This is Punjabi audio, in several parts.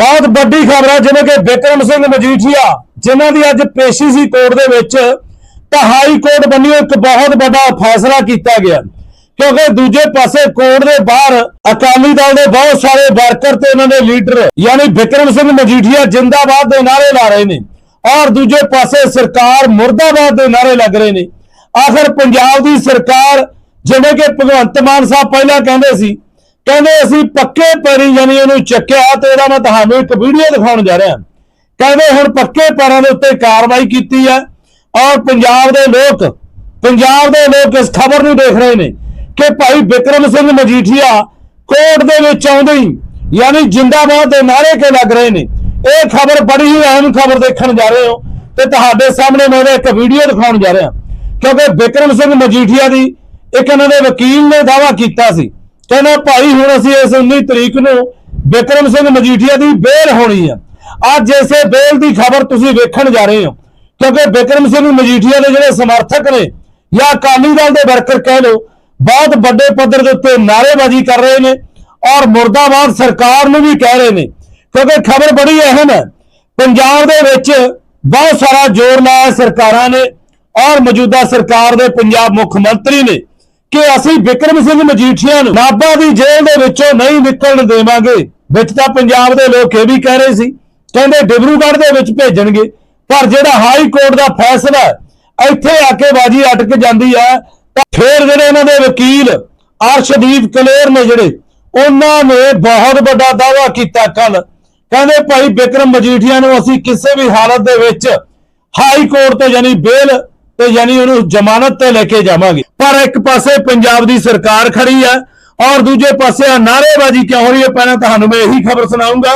ਬਹੁਤ ਵੱਡੀ ਖਬਰ ਹੈ ਜਿਵੇਂ ਕਿ ਬਿਕਰਮ ਸਿੰਘ ਮਜੀਠੀਆ, ਜਿਨ੍ਹਾਂ ਦੀ ਅੱਜ ਪੇਸ਼ੀ ਸੀ ਕੋਰਟ ਦੇ ਵਿੱਚ, ਤਾਂ ਹਾਈ ਕੋਰਟ ਵੱਲੋਂ ਇੱਕ ਬਹੁਤ ਵੱਡਾ ਫੈਸਲਾ ਕੀਤਾ ਗਿਆ। ਕਿਉਂਕਿ ਦੂਜੇ ਪਾਸੇ ਕੋਰਟ ਦੇ ਬਾਹਰ ਅਕਾਲੀ ਦਲ ਦੇ ਬਹੁਤ ਸਾਰੇ ਵਰਕਰ ਤੇ ਉਹਨਾਂ ਦੇ ਲੀਡਰ, ਯਾਨੀ ਬਿਕਰਮ ਸਿੰਘ ਮਜੀਠੀਆ ਜਿੰਦਾਬਾਦ ਦੇ ਨਾਰੇ ਲਾ ਰਹੇ ਨੇ, ਔਰ ਦੂਜੇ ਪਾਸੇ ਸਰਕਾਰ ਮੁਰਦਾਬਾਦ ਦੇ ਨਾਰੇ ਲੱਗ ਰਹੇ ਨੇ। ਆਖਰ ਪੰਜਾਬ ਦੀ ਸਰਕਾਰ, ਜਿਵੇਂ ਕਿ ਭਗਵੰਤ ਮਾਨ ਸਾਹਿਬ ਪਹਿਲਾਂ ਕਹਿੰਦੇ ਸੀ ਕਹਿੰਦੇ ਅਸੀਂ ਪੱਕੇ ਪੈਰੀ ਯਾਨੀ ਇਹਨੂੰ ਚੱਕਿਆ ਤੇ ਇਹਦਾ ਮੈਂ ਤੁਹਾਨੂੰ ਇੱਕ ਵੀਡੀਓ ਦਿਖਾਉਣ ਜਾ ਰਿਹਾ। ਕਹਿੰਦੇ ਹੁਣ ਪੱਕੇ ਪੈਰਾਂ ਦੇ ਉੱਤੇ ਕਾਰਵਾਈ ਕੀਤੀ ਹੈ ਔਰ ਪੰਜਾਬ ਦੇ ਲੋਕ, ਪੰਜਾਬ ਦੇ ਲੋਕ ਇਸ ਖਬਰ ਨੂੰ ਦੇਖ ਰਹੇ ਨੇ ਕਿ ਭਾਈ ਬਿਕਰਮ ਸਿੰਘ ਮਜੀਠੀਆ ਕੋਰਟ ਦੇ ਵਿੱਚ ਆਉਂਦੇ ਹੀ ਯਾਨੀ ਜਿੰਦਾਬਾਦ ਦੇ ਨਾਰੇ ਕੇ ਲੱਗ ਰਹੇ ਨੇ। ਇਹ ਖਬਰ ਬੜੀ ਹੀ ਅਹਿਮ ਖਬਰ ਦੇਖਣ ਜਾ ਰਹੇ ਹੋ ਤੇ ਤੁਹਾਡੇ ਸਾਹਮਣੇ ਮੈਂ ਇਹਦਾ ਇੱਕ ਵੀਡੀਓ ਦਿਖਾਉਣ ਜਾ ਰਿਹਾ। ਕਿਉਂਕਿ ਬਿਕਰਮ ਸਿੰਘ ਮਜੀਠੀਆ ਦੀ ਇੱਕ ਇਹਨਾਂ ਦੇ ਵਕੀਲ ਨੇ ਦਾਵਾ ਕੀਤਾ ਸੀ ਕਹਿੰਦਾ ਭਾਈ ਹੁਣ ਅਸੀਂ ਇਸ 19 ਤਰੀਕ ਨੂੰ ਬਿਕਰਮ ਸਿੰਘ ਮਜੀਠੀਆ ਦੀ ਬੇਲ ਹੋਣੀ ਆ। ਅੱਜ ਇਸੇ ਬੇਲ ਦੀ ਖਬਰ ਤੁਸੀਂ ਵੇਖਣ ਜਾ ਰਹੇ ਹੋ। ਕਿਉਂਕਿ ਬਿਕਰਮ ਸਿੰਘ ਮਜੀਠੀਆ ਦੇ ਜਿਹੜੇ ਸਮਰਥਕ ਨੇ ਜਾਂ ਅਕਾਲੀ ਦਲ ਦੇ ਵਰਕਰ ਕਹਿ ਲਓ, ਬਹੁਤ ਵੱਡੇ ਪੱਧਰ ਦੇ ਉੱਤੇ ਨਾਅਰੇਬਾਜ਼ੀ ਕਰ ਰਹੇ ਨੇ ਔਰ ਮੁਰਦਾਬਾਦ ਸਰਕਾਰ ਨੂੰ ਵੀ ਕਹਿ ਰਹੇ ਨੇ। ਕਿਉਂਕਿ ਖਬਰ ਬੜੀ ਅਹਿਮ ਹੈ। ਪੰਜਾਬ ਦੇ ਵਿੱਚ ਬਹੁਤ ਸਾਰਾ ਜ਼ੋਰ ਲਾਇਆ ਸਰਕਾਰਾਂ ਨੇ ਔਰ ਮੌਜੂਦਾ ਸਰਕਾਰ ਦੇ ਪੰਜਾਬ ਮੁੱਖ ਮੰਤਰੀ ਨੇ। ਕਿ ਅਸੀਂ ਬਿਕਰਮ ਸਿੰਘ ਮਜੀਠੀਆ ਨੂੰ ਨਾਭਾ ਦੀ ਜੇਲ੍ਹ ਦੇ ਵਿੱਚੋਂ ਨਹੀਂ ਨਿਕਲਣ ਦੇਵਾਂਗੇ। ਵਿੱਚ ਤਾਂ ਪੰਜਾਬ ਦੇ ਲੋਕ ਇਹ ਵੀ ਕਹਿ ਰਹੇ ਸੀ। ਕਹਿੰਦੇ ਡਿਬਰੂਗੜ੍ਹ ਦੇ ਵਿੱਚ ਭੇਜਣਗੇ। ਪਰ ਜਿਹੜਾ ਹਾਈ ਕੋਰਟ ਦਾ ਫੈਸਲਾ ਇੱਥੇ ਆ ਕੇ ਬਾਜੀ ਅਟਕ ਜਾਂਦੀ ਹੈ। ਤਾਂ ਫਿਰ ਜਿਹੜੇ ਇਹਨਾਂ ਦੇ ਵਕੀਲ ਅਰਸ਼ਦੀਪ ਕਲੇਰ ਨੇ ਜਿਹੜੇ, ਉਹਨਾਂ ਨੇ ਬਹੁਤ ਵੱਡਾ ਦਾਅਵਾ ਕੀਤਾ ਕੱਲ ਕਹਿੰਦੇ ਭਾਈ ਬਿਕਰਮ ਮਜੀਠੀਆ ਨੂੰ ਅਸੀਂ ਕਿਸੇ ਵੀ ਹਾਲਤ ਦੇ ਵਿੱਚ ਹਾਈ ਕੋਰਟ ਤੋਂ ਯਾਨੀ ਬੇਲ ਤੇ ਯਾਨੀ ਉਹਨੂੰ ਜ਼ਮਾਨਤ ਤੇ ਲੈ ਕੇ ਜਾਵਾਂਗੇ। ਪਰ ਇੱਕ ਪਾਸੇ ਪੰਜਾਬ ਦੀ ਸਰਕਾਰ ਖੜੀ ਹੈ ਔਰ ਦੂਜੇ ਪਾਸੇ ਆ ਨਾਅਰੇਬਾਜ਼ੀ ਕਿਉਂ ਹੋ ਰਹੀ ਹੈ? ਪਹਿਲਾਂ ਤੁਹਾਨੂੰ ਮੈਂ ਇਹੀ ਖਬਰ ਸੁਣਾਉਂਗਾ।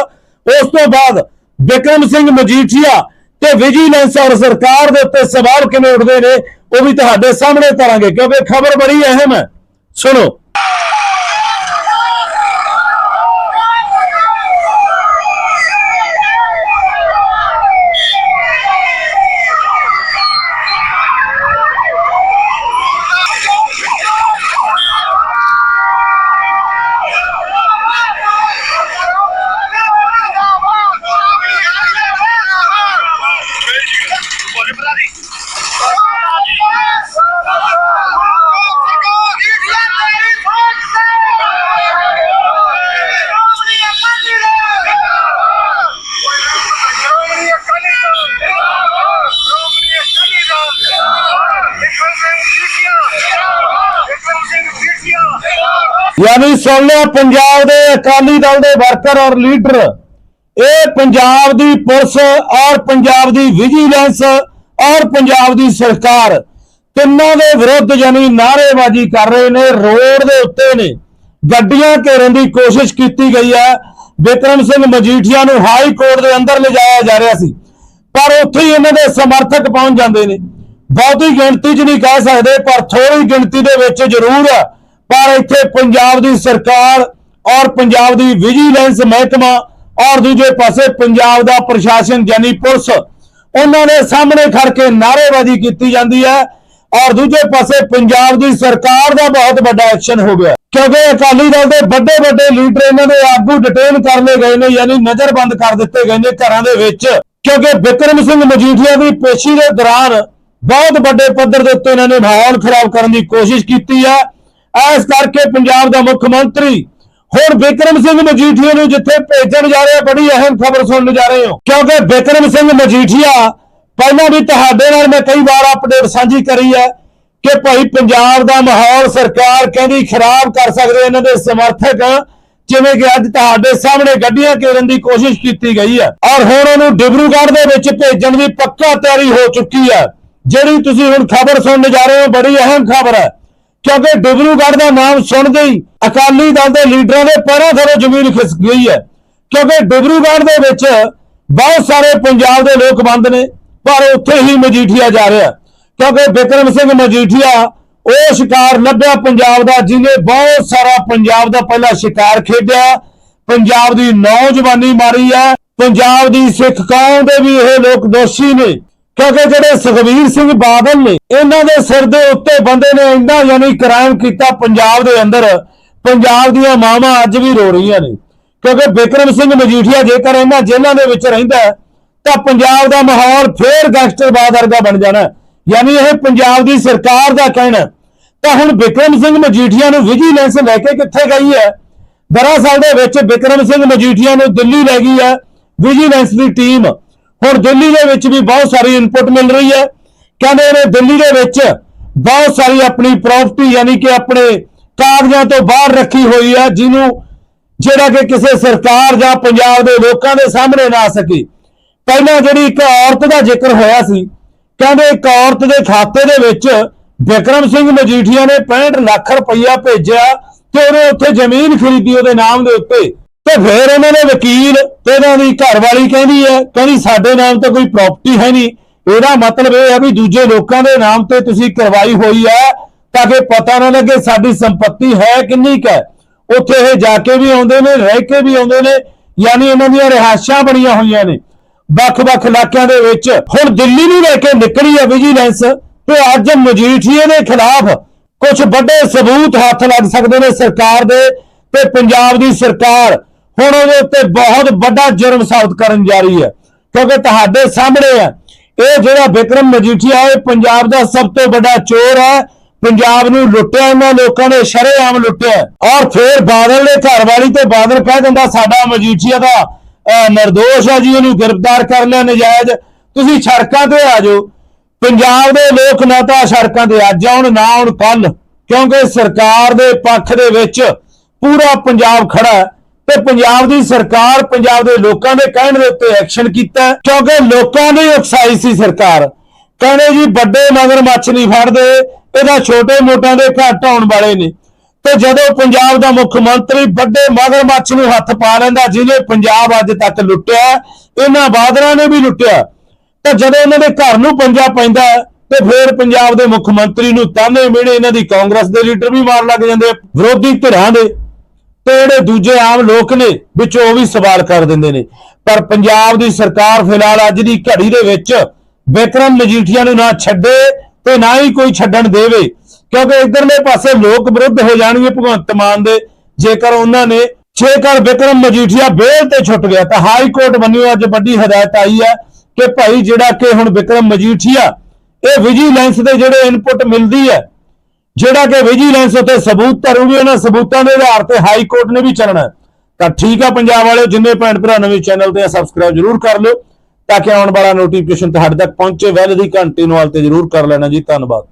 ਉਸ ਤੋਂ ਬਾਅਦ ਬਿਕਰਮ ਸਿੰਘ ਮਜੀਠੀਆ ਤੇ ਵਿਜੀਲੈਂਸ ਔਰ ਸਰਕਾਰ ਦੇ ਉੱਤੇ ਸਵਾਲ ਕਿਵੇਂ ਉੱਠਦੇ ਨੇ, ਉਹ ਵੀ ਤੁਹਾਡੇ ਸਾਹਮਣੇ ਧਰਾਂਗੇ ਕਿਉਂਕਿ ਖਬਰ ਬੜੀ ਅਹਿਮ ਹੈ। ਸੁਣੋ। ਯਾਨੀ ਸੁਣ ਲਿਆ ਪੰਜਾਬ ਦੇ ਅਕਾਲੀ ਦਲ ਦੇ ਵਰਕਰ ਔਰ ਲੀਡਰ, ਇਹ ਪੰਜਾਬ ਦੀ ਪੁਲਿਸ ਔਰ ਪੰਜਾਬ ਦੀ ਵਿਜੀਲੈਂਸ ਔਰ ਪੰਜਾਬ ਦੀ ਸਰਕਾਰ ਤਿੰਨਾਂ ਦੇ ਵਿਰੁੱਧ ਯਾਨੀ ਨਾਅਰੇਬਾਜ਼ੀ ਕਰ ਰਹੇ ਨੇ, ਰੋਡ ਦੇ ਉੱਤੇ ਨੇ। ਗੱਡੀਆਂ ਘੇਰਨ ਦੀ ਕੋਸ਼ਿਸ਼ ਕੀਤੀ ਗਈ ਹੈ। ਬਿਕਰਮ ਸਿੰਘ ਮਜੀਠੀਆ ਨੂੰ ਹਾਈ ਕੋਰਟ ਦੇ ਅੰਦਰ ਲਿਜਾਇਆ ਜਾ ਰਿਹਾ ਸੀ। ਪਰ ਉੱਥੇ ਹੀ ਇਹਨਾਂ ਦੇ ਸਮਰਥਕ ਪਹੁੰਚ ਜਾਂਦੇ ਨੇ। ਬਹੁਤੀ ਗਿਣਤੀ 'ਚ ਨਹੀਂ ਕਹਿ ਸਕਦੇ, ਪਰ ਥੋੜੀ ਗਿਣਤੀ ਦੇ ਵਿੱਚ ਜ਼ਰੂਰ ਹੈ ਪਰ ਇੱਥੇ ਪੰਜਾਬ ਦੀ ਸਰਕਾਰ ਔਰ ਪੰਜਾਬ ਦੀ ਵਿਜੀਲੈਂਸ ਮਹਿਕਮਾ ਔਰ ਦੂਜੇ ਪਾਸੇ ਪੰਜਾਬ ਦਾ ਪ੍ਰਸ਼ਾਸਨ ਯਾਨੀ ਪੁਲਿਸ, ਉਹਨਾਂ ਦੇ ਸਾਹਮਣੇ ਖੜ ਕੇ ਨਾਅਰੇਬਾਜ਼ੀ ਕੀਤੀ ਜਾਂਦੀ ਹੈ ਔਰ ਦੂਜੇ ਪਾਸੇ ਪੰਜਾਬ ਦੀ ਸਰਕਾਰ ਦਾ ਬਹੁਤ ਵੱਡਾ ਐਕਸ਼ਨ ਹੋ ਗਿਆ। ਕਿਉਂਕਿ ਅਕਾਲੀ ਦਲ ਦੇ ਵੱਡੇ ਵੱਡੇ ਲੀਡਰ ਇਹਨਾਂ ਦੇ ਆਗੂ ਡਿਟੇਨ ਕਰ ਲਏ ਗਏ ਨੇ, ਯਾਨੀ ਨਜ਼ਰਬੰਦ ਕਰ ਦਿੱਤੇ ਗਏ ਨੇ ਘਰਾਂ ਦੇ ਵਿੱਚ। ਕਿਉਂਕਿ ਬਿਕਰਮ ਸਿੰਘ ਮਜੀਠੀਆ ਦੀ ਪੇਸ਼ੀ ਦੇ ਦੌਰਾਨ ਬਹੁਤ ਵੱਡੇ ਪੱਧਰ ਦੇ ਉੱਤੇ ਇਹਨਾਂ ਨੇ ਮਾਹੌਲ ਖਰਾਬ ਕਰਨ ਦੀ ਕੋਸ਼ਿਸ਼ ਕੀਤੀ ਹੈ। ਇਸ ਕਰਕੇ ਪੰਜਾਬ ਦਾ ਮੁੱਖ ਮੰਤਰੀ ਹੁਣ ਬਿਕਰਮ ਸਿੰਘ ਮਜੀਠੀਆ ਨੂੰ ਜਿੱਥੇ ਭੇਜਣ ਜਾ ਰਹੇ ਰਿਹਾ ਬੜੀ ਅਹਿਮ ਖਬਰ ਸੁਣਨ ਜਾ ਰਹੇ ਹੋ। ਕਿਉਂਕਿ ਬਿਕਰਮ ਸਿੰਘ ਮਜੀਠੀਆ ਪਹਿਲਾਂ ਵੀ ਤੁਹਾਡੇ ਨਾਲ ਮੈਂ ਕਈ ਵਾਰ ਅਪਡੇਟ ਸਾਂਝੀ ਕਰੀ ਹੈ ਕਿ ਭਾਈ ਪੰਜਾਬ ਦਾ ਮਾਹੌਲ ਸਰਕਾਰ ਕਹਿੰਦੀ ਖਰਾਬ ਕਰ ਸਕਦੇ ਇਹਨਾਂ ਦੇ ਸਮਰਥਕ, ਜਿਵੇਂ ਕਿ ਅੱਜ ਤੁਹਾਡੇ ਸਾਹਮਣੇ ਗੱਡੀਆਂ ਘੇਰਨ ਦੀ ਕੋਸ਼ਿਸ਼ ਕੀਤੀ ਗਈ ਹੈ। ਔਰ ਹੁਣ ਉਹਨੂੰ ਡਿਬਰੂਗੜ੍ਹ ਦੇ ਵਿੱਚ ਭੇਜਣ ਦੀ ਪੱਕਾ ਤਿਆਰੀ ਹੋ ਚੁੱਕੀ ਹੈ। ਜਿਹੜੀ ਤੁਸੀਂ ਹੁਣ ਖਬਰ ਸੁਣਨ ਜਾ ਰਹੇ ਹੋ, ਬੜੀ ਅਹਿਮ ਖਬਰ ਹੈ। ਕਿਉਂਕਿ ਡਿਬਰੂਗੜ੍ਹ ਦਾ ਨਾਮ ਸੁਣਦੇ ਹੀ ਅਕਾਲੀ ਦਲ ਦੇ ਲੀਡਰਾਂ ਦੇ ਪੈਰਾਂ ਥੱਲੇ ਜ਼ਮੀਨ ਖਿਸਕ ਗਈ ਹੈ। ਕਿਉਂਕਿ ਡਿਬਰੂਗੜ੍ਹ ਦੇ ਵਿੱਚ ਬਹੁਤ ਸਾਰੇ ਪੰਜਾਬ ਦੇ ਲੋਕ ਬੰਦ ਨੇ, ਪਰ ਉੱਥੇ ਹੀ ਮਜੀਠੀਆ ਜਾ ਰਿਹਾ। ਕਿਉਂਕਿ ਬਿਕਰਮ ਸਿੰਘ ਮਜੀਠੀਆ, ਉਹ ਸ਼ਿਕਾਰ ਲੱਭਿਆ ਪੰਜਾਬ ਦਾ, ਜਿਹਨੇ ਬਹੁਤ ਸਾਰਾ ਪੰਜਾਬ ਦਾ ਪਹਿਲਾ ਸ਼ਿਕਾਰ ਖੇਡਿਆ। ਪੰਜਾਬ ਦੀ ਨੌਜਵਾਨੀ ਮਾਰੀ ਹੈ। ਪੰਜਾਬ ਦੀ ਸਿੱਖ ਕੌਮ ਦੇ ਵੀ ਇਹ ਲੋਕ ਦੋਸ਼ੀ ਨੇ। ਕਿਉਂਕਿ ਜਿਹੜੇ ਸੁਖਵੀਰ ਸਿੰਘ ਬਾਦਲ ਨੇ, ਇਹਨਾਂ ਦੇ ਸਿਰ ਦੇ ਉੱਤੇ ਬੰਦੇ ਨੇ ਇੰਨਾ ਯਾਨੀ ਕ੍ਰਾਈਮ ਕੀਤਾ ਪੰਜਾਬ ਦੇ ਅੰਦਰ, ਪੰਜਾਬ ਦੀਆਂ ਮਾਵਾਂ ਅੱਜ ਵੀ ਰੋ ਰਹੀਆਂ ਨੇ। ਕਿਉਂਕਿ ਬਿਕਰਮ ਸਿੰਘ ਮਜੀਠੀਆ ਜੇਕਰ ਇਹਨਾਂ ਜੇਲ੍ਹਾਂ ਦੇ ਵਿੱਚ ਰਹਿੰਦਾ ਤਾਂ ਪੰਜਾਬ ਦਾ ਮਾਹੌਲ ਫੇਰ ਗੈਂਗਸਟਰਵਾਦ ਵਰਗਾ ਬਣ ਜਾਣਾ ਯਾਨੀ ਇਹ ਪੰਜਾਬ ਦੀ ਸਰਕਾਰ ਦਾ ਕਹਿਣਾ ਤਾਂ ਹੁਣ ਬਿਕਰਮ ਸਿੰਘ ਮਜੀਠੀਆ ਨੂੰ ਵਿਜੀਲੈਂਸ ਲੈ ਕੇ ਕਿੱਥੇ ਗਈ ਹੈ? ਦਰਅਸਲ ਦੇ ਵਿੱਚ ਬਿਕਰਮ ਸਿੰਘ ਮਜੀਠੀਆ ਨੂੰ ਦਿੱਲੀ ਲੈ ਗਈ ਹੈ ਵਿਜੀਲੈਂਸ ਦੀ ਟੀਮ। ਹੁਣ ਦਿੱਲੀ ਦੇ ਵਿੱਚ ਵੀ ਬਹੁਤ ਸਾਰੀ ਇਨਪੁਟ ਮਿਲ ਰਹੀ ਹੈ। ਕਹਿੰਦੇ ਨੇ ਦਿੱਲੀ ਦੇ ਵਿੱਚ ਬਹੁਤ ਸਾਰੀ ਆਪਣੀ ਪ੍ਰਾਪਰਟੀ ਯਾਨੀ ਕਿ ਆਪਣੇ ਕਾਗਜ਼ਾਂ ਤੋਂ ਬਾਹਰ ਰੱਖੀ ਹੋਈ ਹੈ, ਜਿਹਨੂੰ ਜਿਹੜਾ ਕਿ ਕਿਸੇ ਸਰਕਾਰ ਜਾਂ ਪੰਜਾਬ ਦੇ ਲੋਕਾਂ ਦੇ ਸਾਹਮਣੇ ਨਾ ਆ ਸਕੀ। ਪਹਿਲਾਂ ਜਿਹੜੀ ਇੱਕ ਔਰਤ ਦਾ ਜ਼ਿਕਰ ਹੋਇਆ ਸੀ, ਕਹਿੰਦੇ ਇੱਕ ਔਰਤ ਦੇ ਖਾਤੇ ਦੇ ਵਿੱਚ ਵਿਕਰਮ ਸਿੰਘ ਮਜੀਠੀਆ ਨੇ 65 ਲੱਖ ਰੁਪਈਆ ਭੇਜਿਆ ਤੇ ਉਹਨੇ ਉੱਥੇ ਜ਼ਮੀਨ ਖਰੀਦੀ ਉਹਦੇ ਨਾਮ ਦੇ ਉੱਤੇ। ਤੇ ਫਿਰ ਉਹਨਾਂ ਨੇ ਵਕੀਲ ਤੇ ਉਹਨਾਂ ਦੀ ਘਰਵਾਲੀ ਕਹਿੰਦੀ ਹੈ, ਕਹਿੰਦੀ ਸਾਡੇ ਨਾਮ ਤੇ ਕੋਈ ਪ੍ਰਾਪਰਟੀ ਹੈ ਨਹੀਂ। ਇਹਦਾ ਮਤਲਬ ਇਹ ਹੈ ਵੀ ਦੂਜੇ ਲੋਕਾਂ ਦੇ ਨਾਮ ਤੇ ਤੁਸੀਂ ਕਰਵਾਈ ਹੋਈ ਹੈ ਤਾਂ ਕਿ ਪਤਾ ਨਾ ਲੱਗੇ ਸਾਡੀ ਸੰਪਤੀ ਹੈ ਕਿੰਨੀ ਕੁ ਹੈ। ਉੱਥੇ ਇਹ ਜਾ ਕੇ ਵੀ ਆਉਂਦੇ ਨੇ, ਰਹਿ ਕੇ ਵੀ ਆਉਂਦੇ ਨੇ, ਯਾਨੀ ਇਹਨਾਂ ਦੀਆਂ ਰਿਹਾਇਸ਼ਾਂ ਬਣੀਆਂ ਹੋਈਆਂ ਨੇ। ਵੱਖ-ਵੱਖ ਇਲਾਕਿਆਂ ਦੇ ਵਿੱਚ ਹੁਣ ਦਿੱਲੀ ਨੂੰ ਲੈ ਕੇ ਨਿਕਲੀ ਹੈ ਵਿਜੀਲੈਂਸ ਤੇ ਅੱਜ ਮਜੀਠੀਏ ਦੇ ਖਿਲਾਫ ਕੁਝ ਵੱਡੇ ਸਬੂਤ ਹੱਥ ਲੱਗ ਸਕਦੇ ਨੇ ਸਰਕਾਰ ਦੇ ਤੇ ਪੰਜਾਬ ਦੀ ਸਰਕਾਰ। ਹੁਣ ਉਹਦੇ ਉੱਤੇ ਬਹੁਤ ਵੱਡਾ ਜੁਰਮ ਸਾਬਤ ਕਰਨ ਜਾ ਰਹੀ ਹੈ, ਕਿਉਂਕਿ ਤੁਹਾਡੇ ਸਾਹਮਣੇ ਹੈ, ਇਹ ਜਿਹੜਾ ਵਿਕਰਮ ਮਜੀਠੀਆ ਇਹ ਪੰਜਾਬ ਦਾ ਸਭ ਤੋਂ ਵੱਡਾ ਚੋਰ ਹੈ, ਪੰਜਾਬ ਨੂੰ ਲੁੱਟਿਆ ਇਹਨਾਂ ਲੋਕਾਂ ਨੇ, ਸ਼ਰੇਆਮ ਲੁੱਟਿਆ ਔਰ ਫਿਰ ਬਾਦਲ ਦੇ ਘਰ ਵਾਲੀ ਤੇ ਬਾਦਲ ਕਹਿ ਦਿੰਦਾ, ਸਾਡਾ ਮਜੀਠੀਆ ਦਾ ਨਿਰਦੋਸ਼ ਹੈ ਜੀ ਉਹਨੂੰ ਗ੍ਰਿਫਤਾਰ ਕਰ ਲਿਆ ਨਜਾਇਜ਼। ਤੁਸੀਂ ਸੜਕਾਂ ਤੇ ਆ ਜਾਓ। ਪੰਜਾਬ ਦੇ ਲੋਕ ਨਾ ਤਾਂ ਸੜਕਾਂ ਤੇ ਅੱਜ ਆਉਣ, ਨਾ ਆਉਣ ਕੱਲ ਕਿਉਂਕਿ ਸਰਕਾਰ ਦੇ ਪੱਖ ਦੇ ਵਿੱਚ ਪੂਰਾ ਪੰਜਾਬ ਖੜਾ ਹੈ। ਤੇ ਪੰਜਾਬ ਦੀ ਸਰਕਾਰ ਪੰਜਾਬ ਦੇ ਲੋਕਾਂ ਦੇ ਕਹਿਣ ਦੇ ਉੱਤੇ ਐਕਸ਼ਨ ਕੀਤਾ ਕਿਉਂਕਿ ਲੋਕਾਂ ਨੇ ਉਕਸਾਈ ਸੀ ਸਰਕਾਰ। ਕਹਿੰਦੇ ਜੀ, ਵੱਡੇ ਮਗਰਮੱਛ ਨਹੀਂ ਫੜਦੇ, ਇਹਦਾ ਛੋਟੇ ਮੋਟਾਂ ਦੇ ਘਰ ਢਾਉਣ ਵਾਲੇ ਨੇ। ਤੇ ਜਦੋਂ ਪੰਜਾਬ ਦਾ ਮੁੱਖ ਮੰਤਰੀ ਵੱਡੇ ਮਗਰ ਮੱਛ ਨੂੰ ਹੱਥ ਪਾ ਲੈਂਦਾ, ਜਿਹਨੇ ਪੰਜਾਬ ਅੱਜ ਤੱਕ ਲੁੱਟਿਆ ਇਹਨਾਂ ਬਾਦਲਾਂ ਨੇ ਵੀ ਲੁੱਟਿਆ। ਤਾਂ ਜਦੋਂ ਇਹਨਾਂ ਦੇ ਘਰ ਨੂੰ ਪੰਜਾ ਪੈਂਦਾ ਤੇ ਫਿਰ ਪੰਜਾਬ ਦੇ ਮੁੱਖ ਮੰਤਰੀ ਨੂੰ ਤਾਨੇ ਮਿਹਣੇ ਇਹਨਾਂ ਦੀ ਕਾਂਗਰਸ ਦੇ ਲੀਡਰ ਵੀ ਮਾਰ ਲੱਗ ਜਾਂਦੇ ਵਿਰੋਧੀ ਧਿਰਾਂ ਦੇ। ਤੇ ਜਿਹੜੇ ਦੂਜੇ ਆਮ ਲੋਕ ਨੇ ਵਿੱਚ ਉਹ ਵੀ ਸਵਾਲ ਕਰ ਦਿੰਦੇ ਨੇ। ਪਰ ਪੰਜਾਬ ਦੀ ਸਰਕਾਰ ਫਿਲਹਾਲ ਅੱਜ ਦੀ ਘੜੀ ਦੇ ਵਿੱਚ ਵਿਕਰਮ ਮਜੀਠੀਆ ਨੂੰ ਨਾ ਛੱਡੇ ਤੇ ਨਾ ਹੀ ਕੋਈ ਛੱਡਣ ਦੇਵੇ, ਕਿਉਂਕਿ ਇਧਰਲੇ ਪਾਸੇ ਲੋਕ ਵਿਰੁੱਧ ਹੋ ਜਾਣਗੇ ਭਗਵੰਤ ਮਾਨ ਦੇ। ਜੇਕਰ ਉਹਨਾਂ ਨੇ ਜੇਕਰ ਵਿਕਰਮ ਮਜੀਠੀਆ ਬੇਲ ਤੇ ਛੁੱਟ ਗਿਆ, ਤਾਂ ਹਾਈ ਕੋਰਟ ਵੱਲੋਂ ਅੱਜ ਵੱਡੀ ਹਦਾਇਤ ਆਈ ਹੈ ਕਿ ਭਾਈ ਜਿਹੜਾ ਕਿ ਹੁਣ ਵਿਕਰਮ ਮਜੀਠੀਆ, ਇਹ ਵਿਜੀਲੈਂਸ ਦੇ ਜਿਹੜੇ ਇਨਪੁਟ ਮਿਲਦੀ ਹੈ ਜਿਹੜਾ ਕਿ ਵਿਜੀਲੈਂਸ ਉੱਤੇ ਸਬੂਤ ਧਰੂਗੀ, ਉਹਨਾਂ ਸਬੂਤਾਂ ਦੇ ਆਧਾਰ ਤੇ ਹਾਈ ਕੋਰਟ ਨੇ ਵੀ ਚੱਲਣਾ ਤਾਂ ਠੀਕ ਆ ਪੰਜਾਬ ਵਾਲਿਓ, ਜਿੰਨੇ ਭੈਣ ਭਰਾ ਨਵੇਂ ਚੈਨਲ ਤੇ ਆ ਸਬਸਕ੍ਰਾਈਬ ਜਰੂਰ ਕਰ ਲਿਓ, ਤਾਂ ਕਿ ਆਉਣ ਵਾਲਾ ਨੋਟੀਫਿਕੇਸ਼ਨ ਤੁਹਾਡੇ ਤੱਕ ਪਹੁੰਚੇ, ਵੈਲ ਦੀ ਘੰਟੀ ਨੂੰ ਆਲ ਤੇ ਜਰੂਰ ਕਰ ਲੈਣਾ ਜੀ। ਧੰਨਵਾਦ।